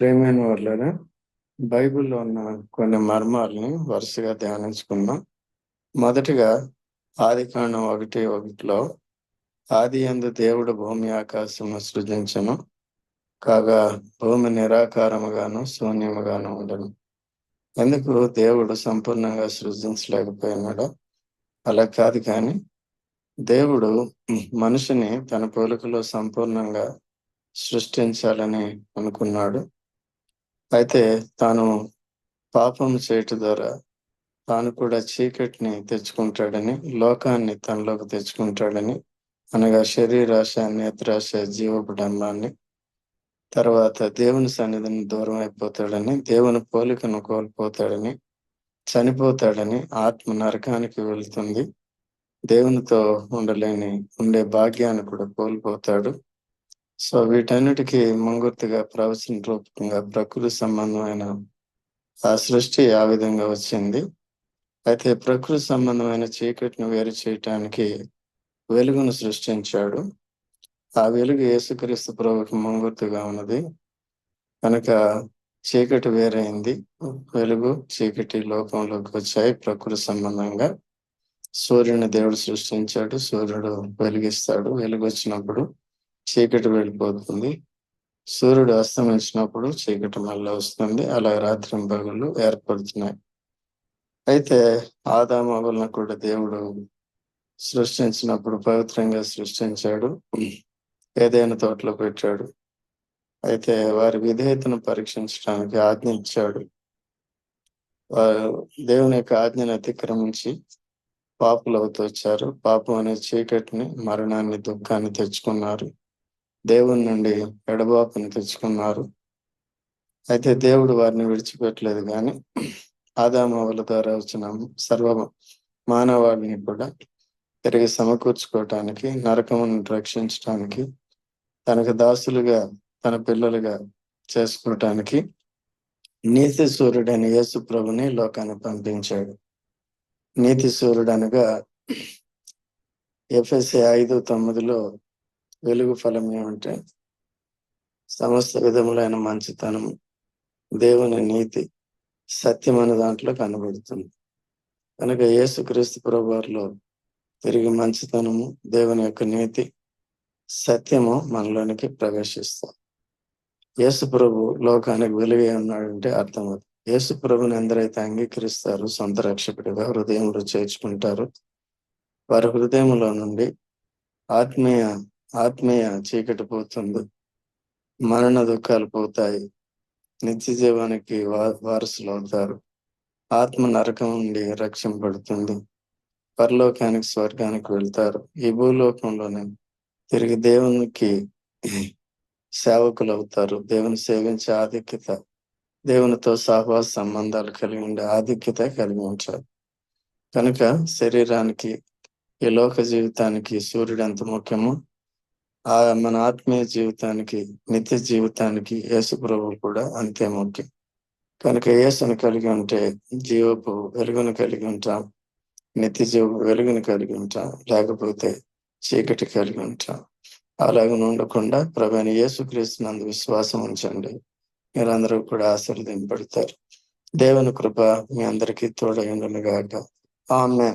ప్రేమైన వాళ్ళ బైబిల్లో ఉన్న కొన్ని మర్మాలని వరుసగా ధ్యానించుకుందాం. మొదటిగా ఆది కాండం ఒకటి ఒకటిలో ఆది ఎందు దేవుడు భూమి ఆకాశము సృజించను కాగా భూమి నిరాకారముగాను శూన్యముగాను ఉండను. ఎందుకు దేవుడు సంపూర్ణంగా సృజించలేకపోయినాడు? అలా కాదు కానీ దేవుడు మనిషిని తన పోలికలో సంపూర్ణంగా సృష్టించాలని అనుకున్నాడు. అయితే తాను పాపం చేయటం ద్వారా తాను కూడా చీకటిని తెచ్చుకుంటాడని లోకాన్ని తనలోకి తెచ్చుకుంటాడని అనగా శరీరాశ నేత్రాశ జీవపడంబాన్ని తర్వాత దేవుని సన్నిధిని దూరం అయిపోతాడని దేవుని పోలికను కోల్పోతాడని చనిపోతాడని ఆత్మ నరకానికి వెళ్తుంది. దేవునితో ఉండలేని ఉండే భాగ్యాన్ని కూడా కోల్పోతాడు. సో వీటన్నిటికీ ముంగుర్తిగా ప్రవచన రూపకంగా ప్రకృతి సంబంధమైన ఆ సృష్టి ఆ విధంగా వచ్చింది. అయితే ప్రకృతి సంబంధమైన చీకటిని వేరు చేయటానికి వెలుగును సృష్టించాడు. ఆ వెలుగు యేసుక్రీస్తు ప్రభుకి ముంగుర్తిగా ఉన్నది. కనుక చీకటి వేరైంది. వెలుగు చీకటి లోకంలోకి వచ్చాయి ప్రకృతి సంబంధంగా. సూర్యుని దేవుడు సృష్టించాడు. సూర్యుడు వెలిగిస్తాడు. వెలుగు వచ్చినప్పుడు చీకటి వెళ్ళిపోతుంది. సూర్యుడు అస్తమించినప్పుడు చీకటి మళ్ళీ వస్తుంది. అలా రాత్రి పగులు ఏర్పడుతున్నాయి. అయితే ఆదామగులను కూడా దేవుడు సృష్టించినప్పుడు పవిత్రంగా సృష్టించాడు. ఏదైనా తోటలో పెట్టాడు. అయితే వారి విధేయతను పరీక్షించడానికి ఆజ్ఞ ఇచ్చాడు దేవుని యొక్క ఆజ్ఞను అతిక్రమించి పాపులు అవుతూ వచ్చారు. పాపం అనే చీకటిని మరణాన్ని దుఃఖాన్ని తెచ్చుకున్నారు. దేవుని నుండి ఎడబాపుని తెచ్చుకున్నారు. అయితే దేవుడు వారిని విడిచిపెట్టలేదు కానీ ఆదామవుల ద్వారా వచ్చిన సర్వ మానవాళిని కూడా తిరిగి సమకూర్చుకోవటానికి నరకమును రక్షించటానికి తనకు దాసులుగా తన పిల్లలుగా చేసుకోవటానికి నీతి సూర్యుడైన యేసు ప్రభుని లోకాన్ని పంపించాడు. నీతి సూర్యుడు అనగా ఎఫ్ఎస్ఏ ఐదు తొమ్మిదిలో వెలుగు ఫలం ఏమంటే సమస్త విధములైన మంచితనం దేవుని నీతి సత్యం అనే దాంట్లో కనబడుతుంది. కనుక యేసుక్రీస్తు ప్రభువారిలో తిరిగి మంచితనము దేవుని యొక్క నీతి సత్యము మనలోనికి ప్రవేశిస్తాం. యేసు ప్రభు లోకానికి వెలుగు ఉన్నాడంటే అర్థమవుతుంది యేసు ప్రభుని ఎందరైతే అంగీకరిస్తారు సొంత రక్షకుడిగా హృదయంలో చేర్చుకుంటారు. వారి హృదయంలో నుండి ఆత్మీయ ఆత్మీయ చీకటి పోతుంది. మరణ దుఃఖాలు పోతాయి. నిత్య జీవానికి వారసులు అవుతారు. ఆత్మ నరకం నుండి రక్షింపబడుతుంది. పరలోకానికి స్వర్గానికి వెళ్తారు. ఈ భూలోకంలోనే తిరిగి దేవునికి సేవకులు అవుతారు. దేవుని సేవించే ఆధిక్యత దేవునితో సహవాస సంబంధాలు కలిగి ఉండే ఆధిక్యత కలిగి ఉంటారు. కనుక శరీరానికి ఈ లోక జీవితానికి సూర్యుడు ఎంత ముఖ్యమో ఆ మన ఆత్మీయ జీవితానికి నిత్య జీవితానికి యేసు ప్రభు కూడా అంతే ముఖ్యం. కనుక యేసును కలిగి ఉంటే జీవపు వెలుగును కలిగి ఉంటాం నిత్య జీవ వెలుగును కలిగి ఉంటాం లేకపోతే చీకటి కలిగి ఉంటాం. అలాగ ఉండకుండా ప్రభాని యేసుక్రీస్తునందు విశ్వాసం ఉంచండి. మీరందరూ కూడా ఆశీర్వదింపడతారు దేవుని కృప మీ అందరికీ తోడైండును గాక ఆమె